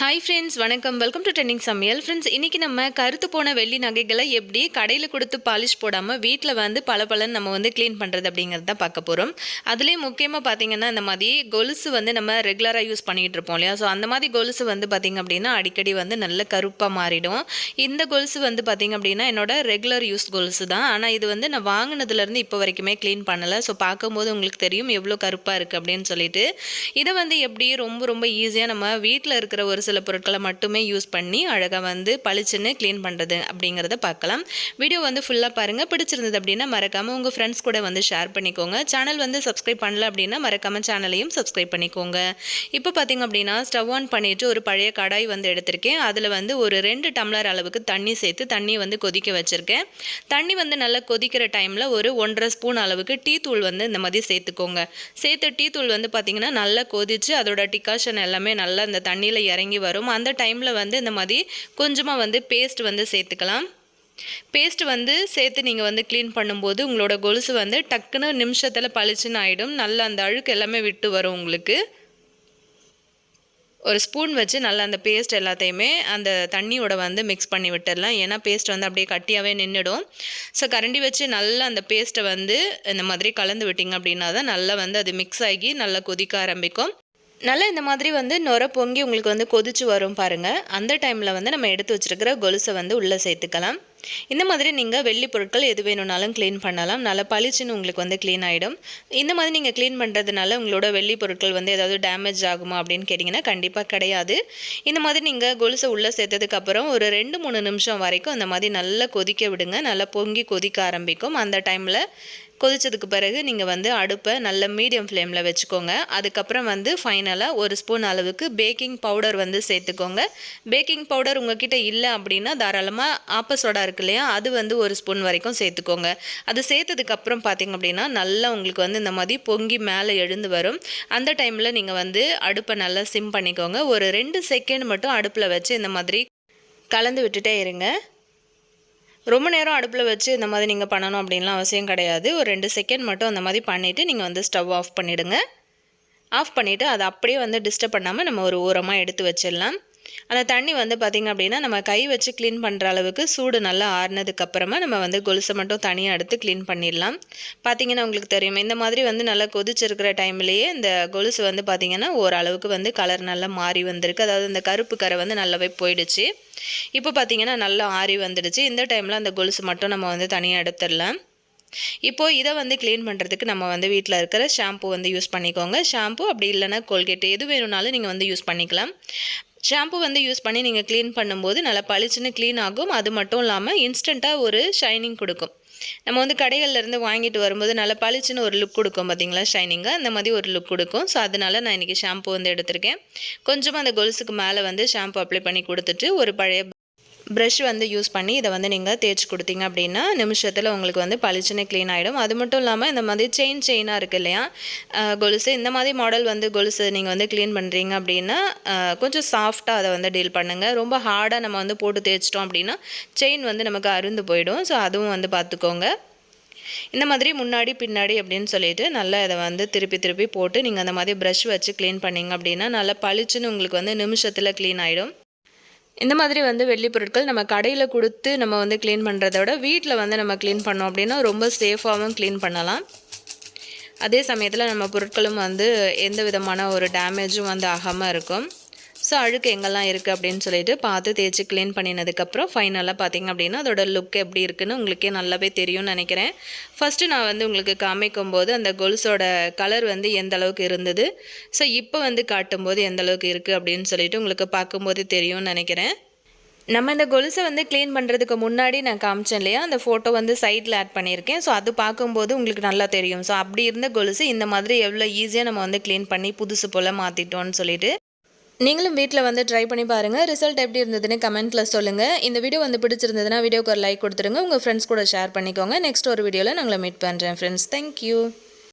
Hi friends வணக்கம். Welcome to trending சமையல் friends இன்றைக்கி நம்ம கருத்து போன வெள்ளி நகைகளை எப்படி கடையில் கொடுத்து பாலிஷ் போடாமல் வீட்டில் வந்து பல பலன் நம்ம வந்து க்ளீன் பண்ணுறது அப்படிங்கிறது தான் பார்க்க போகிறோம் அதுலேயும் முக்கியமாக பார்த்தீங்கன்னா இந்த மாதிரி கொலுசு வந்து நம்ம ரெகுலராக யூஸ் பண்ணிகிட்டு இருப்போம் இல்லையா? ஸோ அந்த மாதிரி கொலுசு வந்து பார்த்திங்க அப்படின்னா அடிக்கடி வந்து நல்ல கருப்பாக மாறிடும். இந்த கொலுசு வந்து பார்த்திங்க அப்படின்னா என்னோட ரெகுலர் யூஸ் கொலுசு தான். ஆனால் இது வந்து நான் வாங்கினதுலேருந்து இப்போ வரைக்குமே க்ளீன் பண்ணலை. ஸோ பார்க்கும்போது உங்களுக்கு தெரியும் எவ்வளோ கருப்பாக இருக்குது அப்படின்னு சொல்லிட்டு. இதை வந்து எப்படி ரொம்ப ரொம்ப ஈஸியாக நம்ம வீட்டில் இருக்கிற ஒரு சில பொருட்களை மட்டுமே யூஸ் பண்ணி அழகாக வந்து பளிச்சுன்னு க்ளீன் பண்ணுறது அப்படிங்கிறத பார்க்கலாம். வீடியோ வந்து ஃபுல்லாக பாருங்கள் பிடிச்சிருந்தது அப்படின்னா மறக்காமல் உங்கள் ஃப்ரெண்ட்ஸ் கூட வந்து ஷேர் பண்ணிக்கோங்க. சேனல் வந்து சப்ஸ்கிரைப் பண்ணல அப்படின்னா மறக்காமல் சேனலையும் சப்ஸ்கிரைப் பண்ணிக்கோங்க. இப்போ பார்த்திங்க அப்படின்னா ஸ்டவ் ஆன் பண்ணிவிட்டு ஒரு பழைய கடாய் வந்து எடுத்திருக்கேன். அதில் வந்து ஒரு ரெண்டு டம்ளர் அளவுக்கு தண்ணி சேர்த்து தண்ணி வந்து கொதிக்க வச்சுருக்கேன். தண்ணி வந்து நல்லா கொதிக்கிற டைமில் ஒரு ஒன்றரை ஸ்பூன் அளவுக்கு டீ தூள் வந்து இந்த மாதிரி சேர்த்துக்கோங்க. சேர்த்த டீ தூள் வந்து பார்த்திங்கன்னா நல்லா கொதித்து அதோட டிகாஷன் எல்லாமே நல்லா இந்த தண்ணியில் இறங்கி வரும். அந்த டைமில் வந்து இந்த மாதிரி கொஞ்சமாக வந்து பேஸ்ட் வந்து சேர்த்துக்கலாம். பேஸ்ட் வந்து சேர்த்து நீங்கள் வந்து க்ளீன் பண்ணும்போது உங்களோட கொலுசு வந்து டக்குன்னு நிமிஷத்தில் பளிச்சுன்னு ஆகிடும் நல்லா அந்த அழுக்கு எல்லாமே விட்டு வரும் உங்களுக்கு. ஒரு ஸ்பூன் வச்சு நல்லா அந்த பேஸ்ட் எல்லாத்தையுமே அந்த தண்ணியோட வந்து மிக்ஸ் பண்ணி விட்டுடலாம். ஏன்னா பேஸ்ட் வந்து அப்படியே கட்டியாகவே நின்றுடும் ஸோ கரண்டி வச்சு நல்லா அந்த பேஸ்ட்டை வந்து இந்த மாதிரி கலந்து விட்டிங்க அப்படின்னா தான் நல்லா வந்து அது மிக்ஸ் ஆகி நல்லா கொதிக்க ஆரம்பிக்கும். நல்லா இந்த மாதிரி வந்து நுர பொங்கி உங்களுக்கு வந்து கொதிச்சு வரும் பாருங்கள் அந்த டைமில் வந்து நம்ம எடுத்து வச்சுருக்கிற கொலுசை வந்து உள்ளே சேர்த்துக்கலாம். இந்த மாதிரி நீங்கள் வெள்ளி பொருட்கள் எது வேணும்னாலும் க்ளீன் பண்ணலாம். நல்லா பளிச்சுன்னு உங்களுக்கு வந்து க்ளீன் ஆகிடும் இந்த மாதிரி நீங்கள் க்ளீன் பண்ணுறதுனால உங்களோட வெள்ளி பொருட்கள் வந்து ஏதாவது டேமேஜ் ஆகுமா அப்படின்னு கேட்டிங்கன்னா கண்டிப்பாக கிடையாது. இந்த மாதிரி நீங்கள் கொலுசை உள்ளே சேர்த்ததுக்கப்புறம் ஒரு ரெண்டு மூணு நிமிஷம் வரைக்கும் அந்த மாதிரி நல்லா கொதிக்க விடுங்க. நல்லா பொங்கி கொதிக்க ஆரம்பிக்கும். அந்த டைமில் கொதித்ததுக்கு பிறகு நீங்கள் வந்து அடுப்பை நல்ல மீடியம் ஃப்ளேமில் வச்சுக்கோங்க. அதுக்கப்புறம் வந்து ஃபைனலாக ஒரு ஸ்பூன் அளவுக்கு பேக்கிங் பவுடர் வந்து சேர்த்துக்கோங்க. பேக்கிங் பவுடர் உங்ககிட்ட இல்லை அப்படின்னா தாராளமாக ஆப்ப சோடா இருக்கு இல்லையா? அது வந்து ஒரு ஸ்பூன் வரைக்கும் சேர்த்துக்கோங்க. அது சேர்த்ததுக்கப்புறம் பார்த்திங்க அப்படின்னா நல்லா உங்களுக்கு வந்து இந்த மாதிரி பொங்கி மேலே எழுந்து வரும். அந்த டைமில் நீங்கள் வந்து அடுப்பை நல்லா சிம் பண்ணிக்கோங்க. ஒரு ரெண்டு செகண்ட் மட்டும் அடுப்பில் வச்சு இந்த மாதிரி கலந்து விட்டுட்டே இருங்க. ரொம்ப நேரம் அடுப்பில் வச்சு இந்த மாதிரி நீங்கள் பண்ணணும் அப்படின்லாம் அவசியம் கிடையாது. ஒரு ரெண்டு செகண்ட் மட்டும் அந்த மாதிரி பண்ணிவிட்டு நீங்கள் வந்து ஸ்டவ் ஆஃப் பண்ணிவிடுங்க ஆஃப் பண்ணிவிட்டு அதை அப்படியே வந்து டிஸ்டர்ப் பண்ணாமல் நம்ம ஒரு ஓரமாக எடுத்து வச்சிடலாம். அந்த தண்ணி வந்து பார்த்திங்க அப்படின்னா நம்ம கை வச்சு க்ளீன் பண்ணுற அளவுக்கு சூடு நல்லா ஆறுனதுக்கப்புறமா நம்ம வந்து கொலுசை மட்டும் தனியாக எடுத்து க்ளீன் பண்ணிடலாம். பார்த்திங்கன்னா உங்களுக்கு தெரியும் இந்த மாதிரி வந்து நல்லா கொதிச்சிருக்கிற டைம்லேயே இந்த கொலுசு வந்து பார்த்திங்கன்னா ஓரளவுக்கு வந்து கலர் நல்லா மாறி வந்திருக்கு. அதாவது இந்த கருப்பு கரை வந்து நல்லாவே போயிடுச்சு. இப்போ பார்த்திங்கன்னா நல்லா ஆறி வந்துடுச்சு. இந்த டைமில் அந்த கொலுசு மட்டும் நம்ம வந்து தனியாக எடுத்துடலாம். இப்போது இதை வந்து க்ளீன் பண்ணுறதுக்கு நம்ம வந்து வீட்டில் இருக்கிற ஷாம்பு வந்து யூஸ் பண்ணிக்கோங்க. ஷாம்பு அப்படி இல்லைன்னா கோல்கேட் எது வேணும்னாலும் நீங்கள் வந்து யூஸ் பண்ணிக்கலாம். ஷாம்பு வந்து யூஸ் பண்ணி நீங்கள் க்ளீன் பண்ணும்போது நல்லா பளிச்சுன்னு க்ளீன் ஆகும். அது மட்டும் இல்லாமல் இன்ஸ்டண்ட்டாக ஒரு ஷைனிங் கொடுக்கும். நம்ம வந்து கடைகள்லேருந்து வாங்கிட்டு வரும்போது நல்லா பளிச்சுன்னு ஒரு லுக் கொடுக்கும் பார்த்தீங்களா ஷைனிங்காக அந்த மாதிரி ஒரு லுக் கொடுக்கும். ஸோ அதனால் நான் இன்றைக்கி ஷாம்பு வந்து எடுத்திருக்கேன். கொஞ்சமாக அந்த கொலுசுக்கு மேலே வந்து ஷாம்பு அப்ளை பண்ணி கொடுத்துட்டு ஒரு பழைய ப்ரஷ் வந்து யூஸ் பண்ணி இதை வந்து நீங்கள் தேய்ச்சி கொடுத்தீங்க அப்படின்னா நிமிஷத்தில் உங்களுக்கு வந்து பளிச்சுன்னு க்ளீன் ஆகிடும் அது மட்டும் இல்லாமல் இந்த மாதிரி செயின் செயினாக இருக்குது இல்லையா? கொலுசு. இந்த மாதிரி மாடல் வந்து கொலுசு நீங்கள் வந்து க்ளீன் பண்ணுறீங்க அப்படின்னா கொஞ்சம் சாஃப்டாக அதை வந்து டீல் பண்ணுங்கள் ரொம்ப ஹார்டாக நம்ம வந்து போட்டு தேய்ச்சிட்டோம் அப்படின்னா செயின் வந்து நமக்கு அருந்து போயிடும். ஸோ அதுவும் வந்து பார்த்துக்கோங்க. இந்த மாதிரி முன்னாடி பின்னாடி அப்படின்னு சொல்லிட்டு நல்லா இதை வந்து திருப்பி திருப்பி போட்டு நீங்கள் அந்த மாதிரி ப்ரஷ் வச்சு க்ளீன் பண்ணிங்க அப்படின்னா நல்லா பளிச்சுன்னு உங்களுக்கு வந்து நிமிஷத்தில் க்ளீன் ஆகிடும் இந்த மாதிரி வந்து வெள்ளி பொருட்கள் நம்ம கடையில் கொடுத்து நம்ம வந்து க்ளீன் பண்ணுறத விட வீட்டில் வந்து நம்ம க்ளீன் பண்ணோம் அப்படின்னா ரொம்ப சேஃபாகவும் க்ளீன் பண்ணலாம். அதே சமயத்தில் நம்ம பொருட்களும் வந்து எந்த விதமான ஒரு டேமேஜும் வந்து ஆகாமல் இருக்கும். ஸோ அழுக்கு எங்கெல்லாம் இருக்குது அப்படின்னு சொல்லிட்டு பார்த்து தேய்ச்சி க்ளீன் பண்ணினதுக்கப்புறம் ஃபைனலாக பார்த்திங்க அப்படின்னா அதோட லுக் எப்படி இருக்குன்னு உங்களுக்கே நல்லாவே தெரியும்னு நினைக்கிறேன். ஃபஸ்ட்டு நான் வந்து உங்களுக்கு காமிக்கும் போது அந்த கொலுசோட கலர் வந்து எந்த அளவுக்கு இருந்தது? ஸோ இப்போ வந்து காட்டும்போது எந்த அளவுக்கு இருக்குது அப்படின்னு சொல்லிட்டு உங்களுக்கு பார்க்கும்போது தெரியும்னு நினைக்கிறேன். நம்ம இந்த கொலுசை வந்து க்ளீன் பண்ணுறதுக்கு முன்னாடி நான் காமிச்சேன் இல்லையா? அந்த ஃபோட்டோ வந்து சைட்டில் ஆட் பண்ணியிருக்கேன். ஸோ அது பார்க்கும்போது உங்களுக்கு நல்லா தெரியும். ஸோ அப்படி இருந்த கொலுசு இந்த மாதிரி எவ்வளோ ஈஸியாக நம்ம வந்து க்ளீன் பண்ணி புதுசு போல் மாற்றிட்டோன்னு சொல்லிட்டு. நீங்களும் வீட்டில் வந்து ட்ரை பண்ணி பாருங்கள் ரிசல்ட் எப்படி இருந்ததுன்னு கமெண்ட்டில் சொல்லுங்கள் இந்த வீடியோ வந்து பிடிச்சிருந்ததுன்னா வீடியோக்கு ஒரு லைக் கொடுத்துருங்க. உங்கள் ஃப்ரெண்ட்ஸ் கூட ஷேர் பண்ணிக்கோங்க. நெக்ஸ்ட் ஒரு வீடியோவில் நாங்களை மீட் பண்ணுறேன் ஃப்ரெண்ட்ஸ் தேங்க்யூ